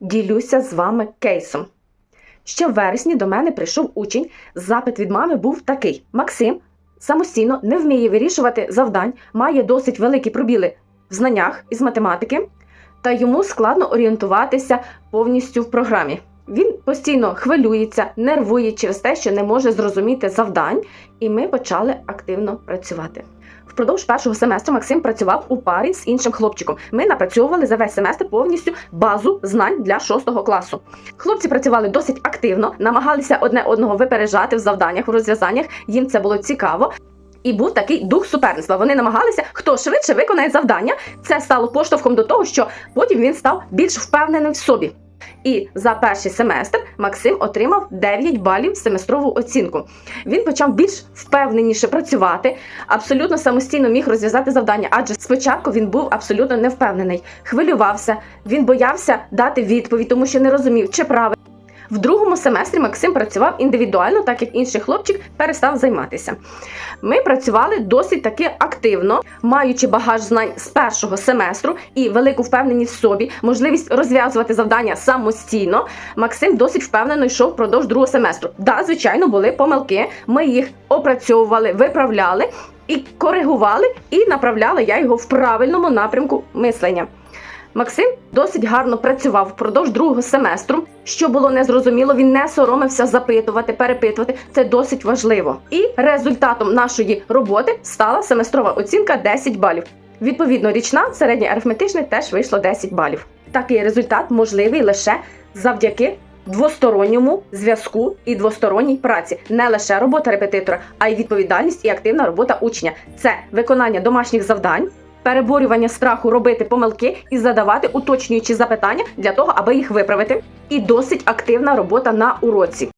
ділюся з вами кейсом. Ще в вересні до мене прийшов учень. Запит від мами був такий: Максим самостійно не вміє вирішувати завдань, має досить великі пробіли в знаннях із математики, та йому складно орієнтуватися повністю в програмі. Він постійно хвилюється, нервує через те, що не може зрозуміти завдань, і ми почали активно працювати. Впродовж першого семестру Максим працював у парі з іншим хлопчиком. Ми напрацьовували за весь семестр повністю базу знань для шостого класу. Хлопці працювали досить активно, намагалися одне одного випереджати в завданнях, у розв'язаннях. Їм це було цікаво. І був такий дух суперництва. Вони намагалися, хто швидше виконає завдання. Це стало поштовхом до того, що потім він став більш впевненим в собі. І за перший семестр Максим отримав 9 балів семестрову оцінку. Він почав більш впевненіше працювати, абсолютно самостійно міг розв'язати завдання, адже спочатку він був абсолютно невпевнений, хвилювався, він боявся дати відповідь, тому що не розумів, чи правильно. В другому семестрі Максим працював індивідуально, так як інший хлопчик перестав займатися. Ми працювали досить таки активно, маючи багаж знань з першого семестру і велику впевненість в собі, можливість розв'язувати завдання самостійно. Максим досить впевнено йшов впродовж другого семестру. Да, звичайно, були помилки. Ми їх опрацьовували, виправляли і коригували, і направляла я його в правильному напрямку мислення. Максим досить гарно працював впродовж другого семестру. Що було незрозуміло, він не соромився запитувати, перепитувати. Це досить важливо. І результатом нашої роботи стала семестрова оцінка 10 балів. Відповідно, річна середня арифметична теж вийшло 10 балів. Такий результат можливий лише завдяки двосторонньому зв'язку і двосторонній праці. Не лише робота репетитора, а й відповідальність і активна робота учня. Це виконання домашніх завдань. Переборювання страху робити помилки і задавати уточнюючі запитання для того, аби їх виправити, і досить активна робота на уроці.